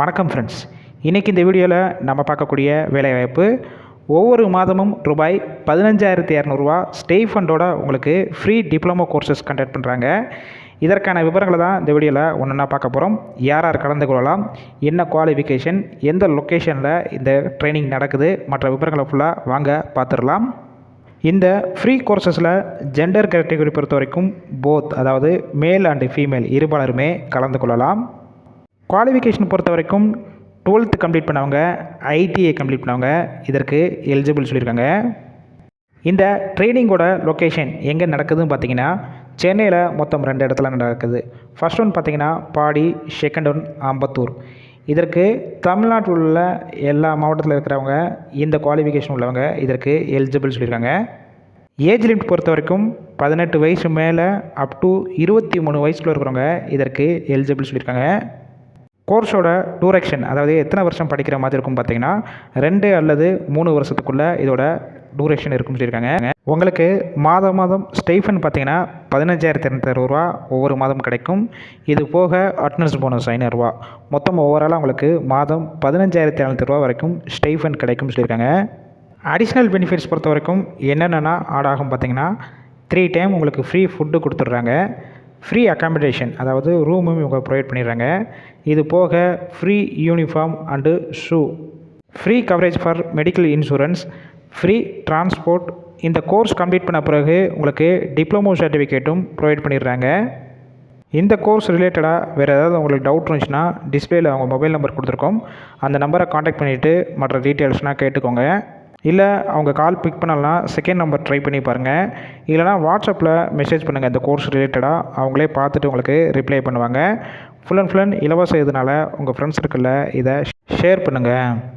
வணக்கம் ஃப்ரெண்ட்ஸ் இன்றைக்கி இந்த வீடியோவில் நம்ம பார்க்கக்கூடிய வேலைவாய்ப்பு ஒவ்வொரு மாதமும் ரூபாய் பதினஞ்சாயிரத்தி இரநூறுவா ஸ்டே ஃபண்டோட உங்களுக்கு ஃப்ரீ டிப்ளமோ கோர்சஸ் கண்டக்ட் பண்ணுறாங்க இதற்கான விவரங்களை தான் இந்த வீடியோவில் ஒன்றா பார்க்க போகிறோம் யார் யார் கலந்து கொள்ளலாம் என்ன குவாலிஃபிகேஷன் எந்த லொக்கேஷனில் இந்த ட்ரைனிங் நடக்குது மற்ற விவரங்களை ஃபுல்லாக வாங்க பார்த்துடலாம். இந்த ஃப்ரீ கோர்சஸில் ஜெண்டர் கேட்டகரி பொறுத்த வரைக்கும் போத் அதாவது மேல் அண்டு ஃபீமேல் இருபாலருமே கலந்து கொள்ளலாம். குவாலிஃபிகேஷன் பொறுத்த வரைக்கும் டுவெல்த்து கம்ப்ளீட் பண்ணவங்க ஐடிஐ கம்ப்ளீட் பண்ணவங்க இதற்கு எலிஜிபிள் சொல்லியிருக்காங்க. இந்த ட்ரைனிங்கோட லொக்கேஷன் எங்கே நடக்குதுன்னு பார்த்தீங்கன்னா சென்னையில் மொத்தம் ரெண்டு இடத்துல நடக்குது. ஃபர்ஸ்ட் ஒன் பார்த்தீங்கன்னா பாடி செகண்ட் ஒன் ஆம்பத்தூர் இதற்கு தமிழ்நாட்டில் உள்ள எல்லா மாவட்டத்தில் இருக்கிறவங்க இந்த குவாலிஃபிகேஷன் உள்ளவங்க இதற்கு எலிஜிபிள் சொல்லியிருக்காங்க. ஏஜ் லிமிட் பொறுத்த வரைக்கும் பதினெட்டு வயசு மேலே அப் டு இருபத்தி மூணு வயசுக்குள்ள இருக்கிறவங்க இதற்கு எலிஜிபிள் சொல்லியிருக்காங்க. கோர்ஸோட டூரேஷன் அதாவது எத்தனை வருஷம் படிக்கிற மாதிரி இருக்கும் பார்த்தீங்கன்னா ரெண்டு அல்லது மூணு வருஷத்துக்குள்ளே இதோட டூரேஷன் இருக்குன்னு சொல்லியிருக்காங்க. உங்களுக்கு மாதம் மாதம் ஸ்டைஃபன் பார்த்தீங்கன்னா பதினஞ்சாயிரத்தி இரநூத்தி ரூபா ஒவ்வொரு மாதம் கிடைக்கும். இது போக அட்னன்ஸ் போனஸ் ஐநூறுரூவா மொத்தம் ஓவராலாக உங்களுக்கு மாதம் பதினஞ்சாயிரத்தி எழுநூத்தி ரூபா வரைக்கும் ஸ்டைஃபன் கிடைக்கும்னு சொல்லியிருக்காங்க. அடிஷ்னல் பெனிஃபிட்ஸ் பொறுத்த வரைக்கும் என்னென்னா ஆட் ஆகும் பார்த்தீங்கன்னா த்ரீ டைம் உங்களுக்கு ஃப்ரீ ஃபுட்டு கொடுத்துட்றாங்க. ஃப்ரீ அக்காமடேஷன் அதாவது ரூமும் இவங்க ப்ரொவைட் பண்ணிடுறாங்க. இது போக free uniform and shoe free coverage for medical insurance free transport இந்த கோர்ஸ் கம்ப்ளீட் பண்ண பிறகு உங்களுக்கு டிப்ளமோ சர்டிஃபிகேட்டும் ப்ரொவைட் பண்ணிடுறாங்க. இந்த கோர்ஸ் ரிலேட்டடாக வேறு ஏதாவது உங்களுக்கு டவுட் இருந்துச்சுன்னா டிஸ்பிளேயில் அவங்க மொபைல் நம்பர் கொடுத்துருக்கோம். அந்த நம்பரை காண்டாக்ட் பண்ணிவிட்டு மற்ற டீட்டெயில்ஸ்னால் கேட்டுக்கோங்க. இல்லை அவங்க கால் பிக் பண்ணலனா செகண்ட் நம்பர் ட்ரை பண்ணி பாருங்கள் இல்லைனா வாட்ஸ்அப்பில் மெசேஜ் பண்ணுங்கள் இந்த கோர்ஸ் ரிலேட்டடாக அவங்களே பார்த்துட்டு உங்களுக்கு ரிப்ளை பண்ணுவாங்க. ஃபுல் அண்ட் ஃபுல் அண்ட் இலவசம் இதனால் உங்கள் ஃப்ரெண்ட்ஸ் சர்க்கிளில் இதை ஷேர் பண்ணுங்கள்